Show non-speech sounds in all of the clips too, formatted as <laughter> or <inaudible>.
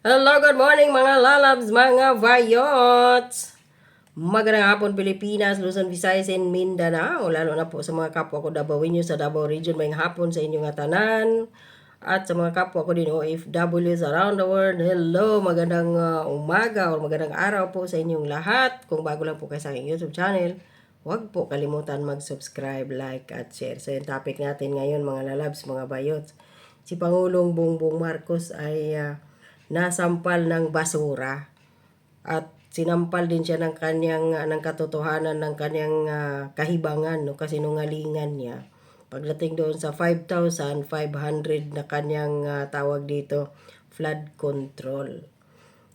Hello, good morning mga lalabs, mga vayots! Magandang hapon Pilipinas, Luzon, Visayas, and Mindanao. Lalo na po sa mga kapwa ko Dabawenyo sa Davao Region, may hapon sa inyong atanan. At sa mga kapwa ko din OFWs around the world, hello, magandang uh, umaga o magandang araw po sa inyong lahat. Kung bago lang po kayo sa aking YouTube channel, huwag po kalimutan mag-subscribe, like, at share. So yung topic natin ngayon mga lalabs, mga bayots, si Pangulong Bongbong Marcos ay uh, nasampal ng basura at sinampal din siya ng kanyang uh, ng katotohanan ng kanyang uh, kahibangan no? Kasinungalingan niya. Pagdating doon sa 5,500 na kanyang uh, tawag dito flood control.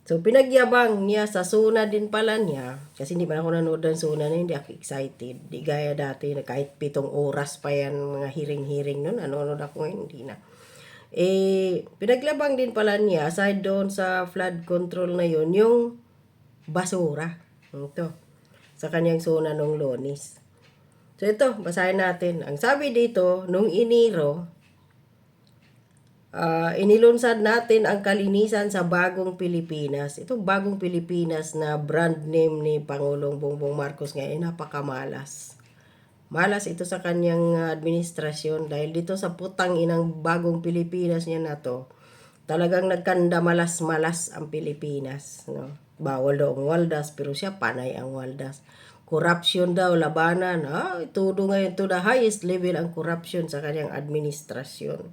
So pinagyabang niya sa suna din pala niya. Kasi hindi pa ako nanood ng suna na hindi ako excited. Di gaya dati na kahit pitong oras pa yan mga hiring-hiring noon nanonood ako hindi na eh, pinaglabang din pala niya, aside doon sa flood control na yun, yung basura. Ito. Sa kanyang zona nung lonis. So ito, basahin natin. Ang sabi dito, nung iniro, uh, inilunsad natin ang kalinisan sa bagong Pilipinas. Itong bagong Pilipinas na brand name ni Pangulong Bongbong Marcos ngayon, napakamalas. Malas ito sa kanyang administrasyon dahil dito sa putang inang bagong Pilipinas niya na to, talagang nagkanda malas-malas ang Pilipinas. No? Bawal daw ang waldas, pero siya panay ang waldas. Corruption daw, labanan. Ha? Itudo ngayon to the highest level ang corruption sa kanyang administrasyon.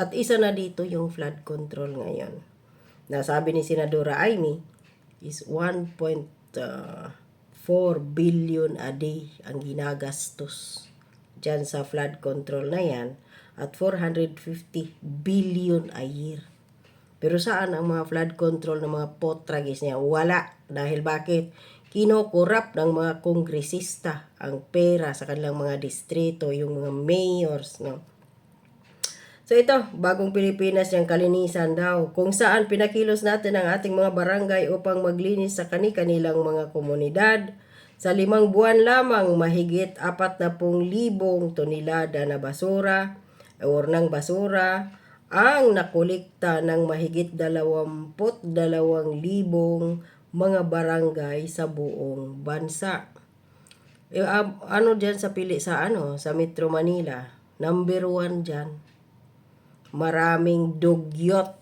At isa na dito yung flood control ngayon. Nasabi ni Senadora Amy is 1. Uh, 4 billion a day ang ginagastos dyan sa flood control na yan at 450 billion a year. Pero saan ang mga flood control ng mga potragis niya? Wala. Dahil bakit? Kinokorap ng mga kongresista ang pera sa kanilang mga distrito, yung mga mayors, no? So ito, bagong Pilipinas yung kalinisan daw, kung saan pinakilos natin ang ating mga barangay upang maglinis sa kani-kanilang mga komunidad. Sa limang buwan lamang, mahigit apat na pong libong tonelada na basura or ng basura ang nakulikta ng mahigit dalawamput dalawang libong mga barangay sa buong bansa. E, ano dyan sa pili sa ano sa Metro Manila? Number one dyan maraming dugyot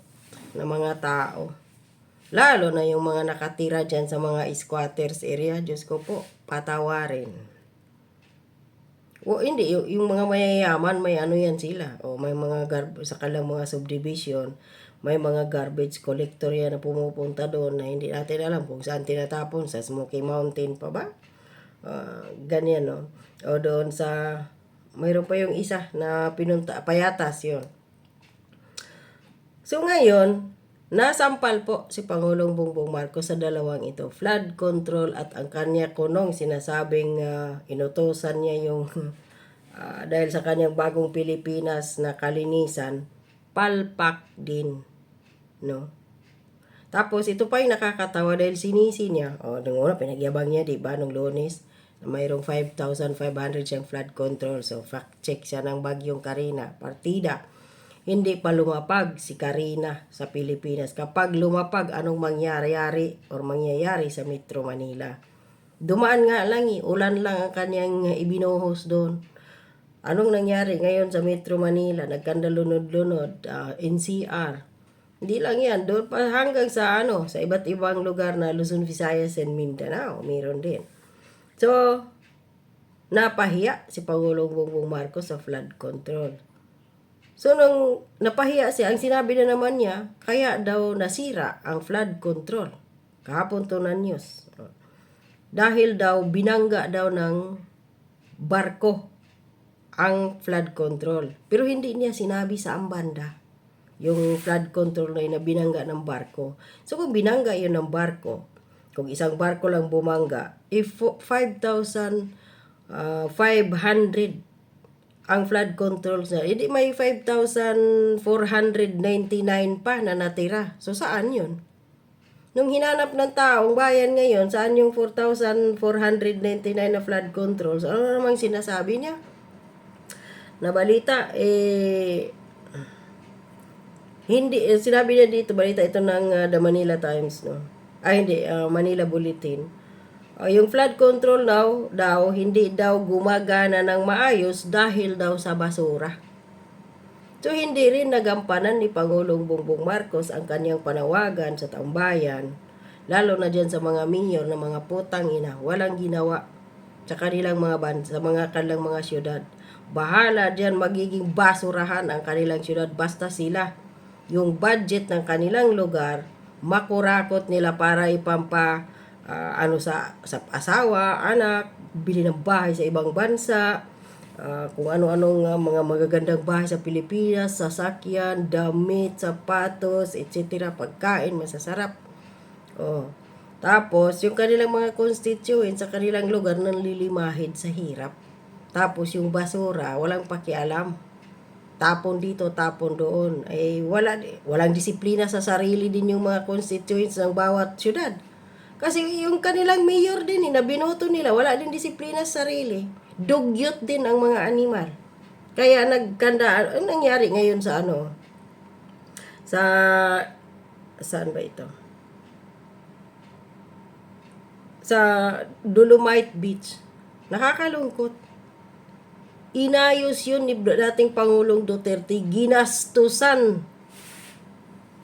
na mga tao. Lalo na yung mga nakatira dyan sa mga squatters area, Diyos ko po, patawarin. O hindi, yung, yung mga mayayaman, may ano yan sila. O may mga gar- sa kalang mga subdivision, may mga garbage collector yan na pumupunta doon na hindi natin alam kung saan tinatapon, sa Smoky Mountain pa ba? Uh, ganyan, no? O doon sa, mayroon pa yung isa na pinunta, payatas yon So ngayon, nasampal po si Pangulong Bongbong Marcos sa dalawang ito, flood control at ang kanya kunong sinasabing uh, inutosan niya yung uh, <laughs> dahil sa kanyang bagong Pilipinas na kalinisan, palpak din, no? Tapos ito pa yung nakakatawa dahil sinisi niya. O, oh, nung una, pinagyabang niya, di ba, nung lunes, na mayroong 5,500 siyang flood control. So, fact check siya ng bagyong Karina. Partida hindi pa lumapag si Karina sa Pilipinas. Kapag lumapag, anong mangyari-yari or mangyayari sa Metro Manila? Dumaan nga lang eh, ulan lang ang kanyang ibinuhos doon. Anong nangyari ngayon sa Metro Manila? Nagkandalunod-lunod, uh, ah, NCR. Hindi lang yan, doon pa hanggang sa ano, sa iba't ibang lugar na Luzon, Visayas, and Mindanao, meron din. So, napahiya si Pangulong Bongbong Marcos sa flood control. So, nung napahiya siya, ang sinabi na naman niya, kaya daw nasira ang flood control. Kahapon to na news. Dahil daw, binangga daw ng barko ang flood control. Pero hindi niya sinabi sa ambanda yung flood control na yun na binangga ng barko. So, kung binangga yun ng barko, kung isang barko lang bumangga, if 5,500 ang flood control sa hindi may 5,499 pa na natira. So saan 'yun? Nung hinanap ng taong bayan ngayon, saan yung 4,499 na flood control? So, ano namang sinasabi niya? Na balita, eh, Hindi, eh, sinabi niya dito, balita ito ng ah, The Manila Times, no? Ay, hindi, ah, Manila Bulletin. Ah, yung flood control daw, daw, hindi daw gumagana ng maayos dahil daw sa basura. So, hindi rin nagampanan ni Pangulong Bongbong Marcos ang kanyang panawagan sa tambayan, lalo na dyan sa mga mayor na mga putang ina, walang ginawa sa kanilang mga ban, sa mga kanilang mga syudad. Bahala dyan magiging basurahan ang kanilang syudad basta sila yung budget ng kanilang lugar makurakot nila para ipampa ah, ano sa, sa asawa, anak, bili ng bahay sa ibang bansa, ah, kung ano-anong ah, mga magagandang bahay sa Pilipinas, sasakyan, damit, sapatos, etc. Pagkain, masasarap. Oh. Tapos, yung kanilang mga constituents sa kanilang lugar nanlilimahid sa hirap. Tapos, yung basura, walang pakialam. Tapon dito, tapon doon. Eh, wala, walang disiplina sa sarili din yung mga constituents ng bawat syudad. Kasi yung kanilang mayor din, eh, binoto nila, wala din disiplina sa sarili. Dugyot din ang mga animal. Kaya nagkanda, ano nangyari ngayon sa ano? Sa, saan ba ito? Sa Dolomite Beach. Nakakalungkot. Inayos yun ni dating Pangulong Duterte. Ginastusan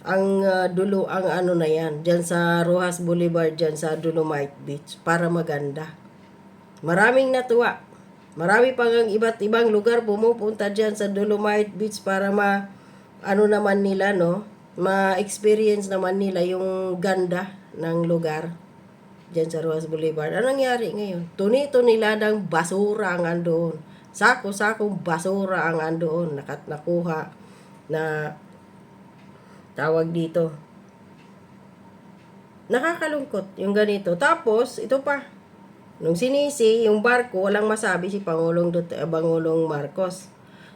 ang ah, dulo ang ano na yan diyan sa Rojas Boulevard diyan sa Dolomite Beach para maganda. Maraming natuwa. Marami pang ang iba't ibang lugar pumupunta diyan sa Dolomite Beach para ma ano naman nila no, ma-experience naman nila yung ganda ng lugar diyan sa Rojas Boulevard. Anong nangyari ngayon? Tunito nila ng basura ang andoon. Sako-sakong basura ang andoon. Nakat nakuha na tawag dito. Nakakalungkot yung ganito. Tapos, ito pa. Nung sinisi, yung barko, walang masabi si Pangulong, Dut- eh, Pangulong Marcos.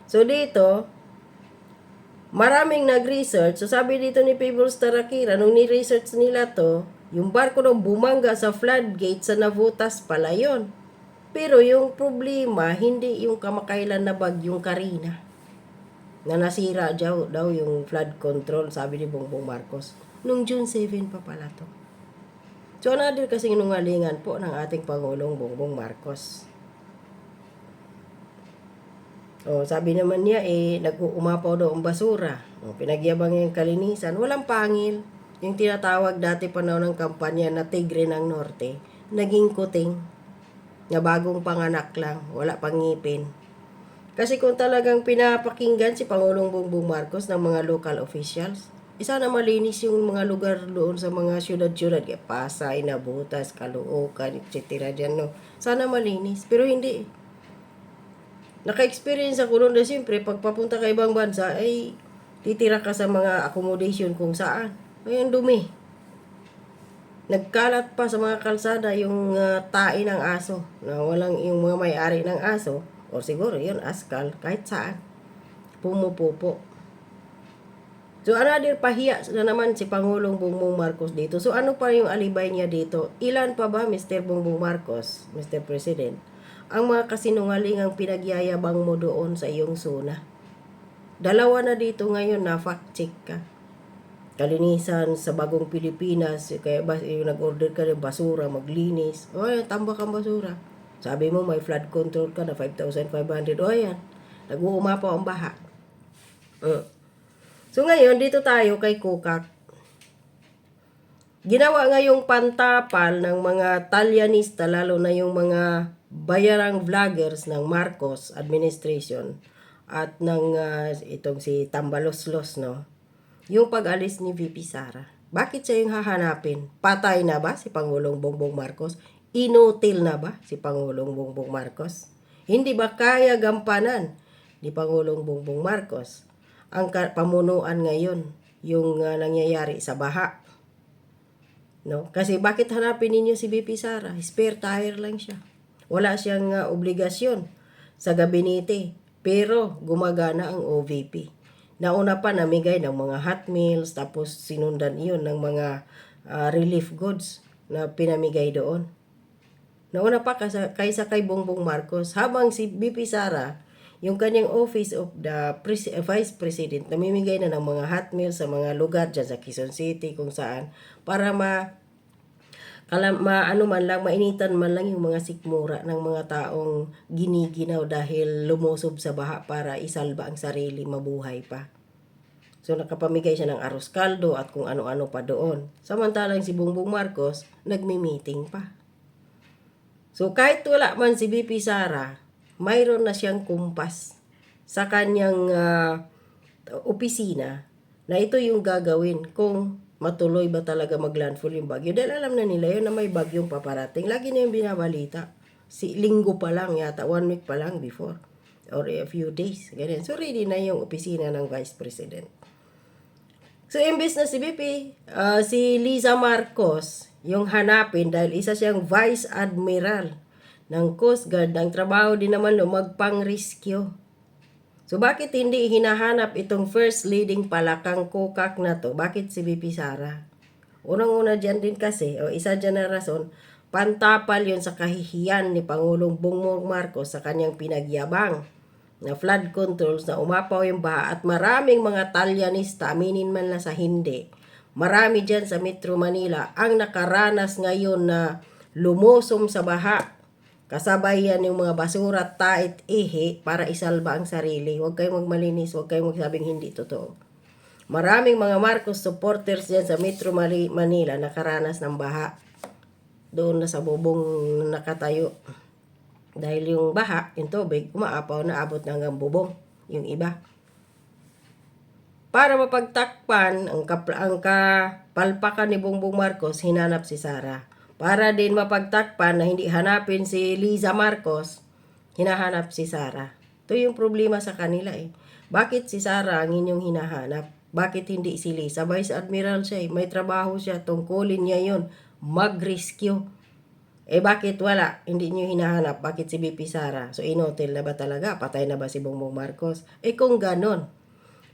So, dito, maraming nag-research. So, sabi dito ni Peebles Tarakira, nung ni-research nila to, yung barko nung bumangga sa floodgate sa Navutas pala yun. Pero yung problema, hindi yung kamakailan na bagyong Karina na nasira daw, daw yung flood control, sabi ni Bongbong Marcos. Nung June 7 pa pala to. So, another kasing nungalingan po ng ating Pangulong Bongbong Marcos. O, sabi naman niya, eh, nag-uumapaw daw ang basura. O, pinagyabang yung kalinisan. Walang pangil. Yung tinatawag dati panahon ng kampanya na Tigre ng Norte, naging kuting. Na bagong panganak lang, wala pang ngipin. Kasi kung talagang pinapakinggan si Pangulong Bongbong Marcos ng mga local officials, isa na malinis yung mga lugar doon sa mga syudad-syudad, kaya Pasay, Nabutas, Caloocan, etc. Dyan, no? Sana malinis. Pero hindi. Naka-experience ako noon na siyempre, pag papunta ka ibang bansa, ay titira ka sa mga accommodation kung saan. Ay, ang dumi. Nagkalat pa sa mga kalsada yung ah, tae ng aso. Na walang yung mga may-ari ng aso. O siguro yun, askal, kahit saan. Pumupupo. So, another pahiya na naman si Pangulong Bongbong Marcos dito. So, ano pa yung alibay niya dito? Ilan pa ba, Mr. Bongbong Marcos, Mr. President, ang mga kasinungaling ang pinagyayabang mo doon sa iyong zona? Dalawa na dito ngayon na fact check ka. Kalinisan sa bagong Pilipinas, kaya ba yung nag-order ka ng basura, maglinis. O, tambak ang basura. Sabi mo may flood control ka na 5,500. O, ayan, nag-uumapaw ang baha. Uh. So ngayon, dito tayo kay Kukak. Ginawa ngayong pantapal ng mga talyanista, lalo na yung mga bayarang vloggers ng Marcos administration at ng ah, itong si Tambaloslos, no? Yung pag-alis ni VP Sara. Bakit siya yung hahanapin? Patay na ba si Pangulong Bongbong Marcos? Inutil na ba si Pangulong Bongbong Marcos? Hindi ba kaya gampanan ni Pangulong Bongbong Marcos ang pamunuan ngayon yung ah, nangyayari sa baha? No? Kasi bakit hanapin ninyo si VP Sara? Spare tire lang siya. Wala siyang ah, obligasyon sa gabinete. Pero gumagana ang OVP. Nauna pa namigay ng mga hot meals tapos sinundan iyon ng mga ah, relief goods na pinamigay doon. Nauna pa kaysa, kay Bongbong Marcos habang si BP Sara yung kanyang Office of the Pres- uh, Vice President, namimigay na ng mga hot meals sa mga lugar dyan sa Quezon City, kung saan, para ma kala, ma, ano man lang, mainitan man lang yung mga sikmura ng mga taong giniginaw dahil lumusob sa baha para isalba ang sarili, mabuhay pa. So nakapamigay siya ng arroz kaldo at kung ano-ano pa doon. Samantalang si Bongbong Marcos, nagmi-meeting pa. So kahit wala man si BP Sara, mayroon na siyang kumpas sa kanyang ah, opisina na ito yung gagawin kung matuloy ba talaga maglandfall yung bagyo. Dahil alam na nila yun na may bagyong paparating. Lagi na yung binabalita. Si linggo pa lang yata, one week pa lang before. Or a few days. Ganyan. So ready na yung opisina ng Vice President. So, imbes na si BP, ah, si Liza Marcos, yung hanapin dahil isa siyang Vice Admiral ng Coast Guard, ang trabaho din naman no, magpang-rescue. So, bakit hindi hinahanap itong first leading palakang kukak na to? Bakit si BP Sara? Unang-una dyan din kasi, o isa dyan na rason, pantapal yon sa kahihiyan ni Pangulong Bongbong Marcos sa kanyang pinagyabang na flood controls na umapaw yung baha at maraming mga talyanista, aminin man lang sa hindi, marami dyan sa Metro Manila ang nakaranas ngayon na lumusom sa baha. Kasabay yan yung mga basura, tait, ihi para isalba ang sarili. Huwag kayong magmalinis, huwag kayong magsabing hindi totoo. Maraming mga Marcos supporters dyan sa Metro Manila nakaranas ng baha. Doon na sa bubong nakatayo. Dahil yung baha, yung tubig, umaapaw na abot na hanggang bubong. Yung iba. Para mapagtakpan ang, kapla, ang kapalpakan ni Bongbong Marcos, hinanap si Sara. Para din mapagtakpan na hindi hanapin si Liza Marcos, hinahanap si Sara. Ito yung problema sa kanila eh. Bakit si Sara ang inyong hinahanap? Bakit hindi si Liza? Vice Admiral siya eh. May trabaho siya. Tungkulin niya yon Mag-rescue. Eh bakit wala? Hindi niyo hinahanap. Bakit si BP Sara? So inotel na ba talaga? Patay na ba si Bongbong Marcos? Eh kung ganon,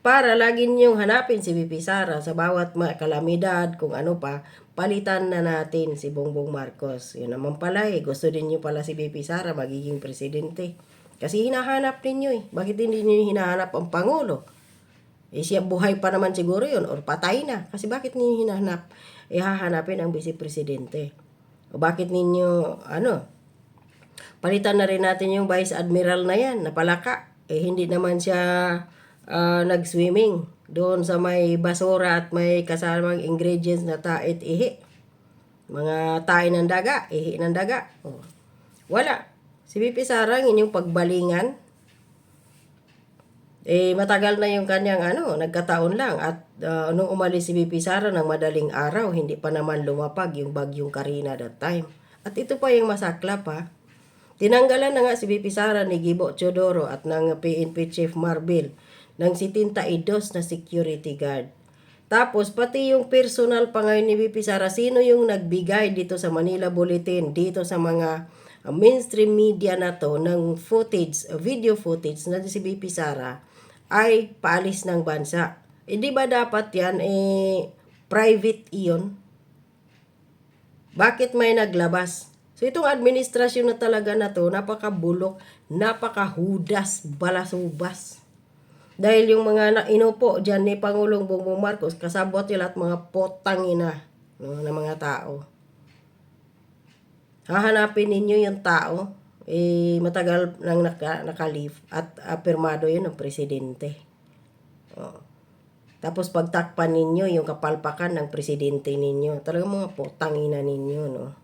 para lagi niyong hanapin si BP Sara sa bawat ma- kalamidad, kung ano pa, palitan na natin si Bongbong Marcos. Yun naman pala eh, gusto din niyo pala si BP Sara magiging presidente. Kasi hinahanap ninyo eh. Bakit hindi niyo hinahanap ang Pangulo? Eh siya buhay pa naman siguro yun or patay na. Kasi bakit ninyo hinahanap? Eh hahanapin ang vice presidente. O bakit ninyo, ano, palitan na rin natin yung Vice Admiral na yan, na palaka. Eh, hindi naman siya ah, nag-swimming doon sa may basura at may kasamang ingredients na tait ihi. Mga tae ng daga, ihi ng daga. Oh. Wala. Si BP Sarang, inyong pagbalingan, eh, matagal na yung kanyang ano, nagkataon lang. At uh, nung umalis si BP Sara ng madaling araw, hindi pa naman lumapag yung bagyong Karina that time. At ito pa yung masaklap ha. Tinanggalan na nga si BP Sara ni Gibo Chodoro at ng PNP Chief Marbil ng 72 na security guard. Tapos pati yung personal pa ngayon ni BP Sara, sino yung nagbigay dito sa Manila Bulletin, dito sa mga uh, mainstream media na to ng footage, video footage na si BP Sara ay paalis ng bansa. Eh di ba dapat yan eh private iyon? Bakit may naglabas? So itong administrasyon na talaga na to, napakabulok, napakahudas, balasubas. Dahil yung mga inupo dyan ni Pangulong Bongbong Marcos, kasabot yung lahat mga potang ina no, ng mga tao. Hahanapin ninyo yung tao, eh, matagal nang naka, nakalive at apirmado yun ng presidente. Oh. Tapos pagtakpan ninyo yung kapalpakan ng presidente ninyo. Talagang mga potang ina ninyo, no?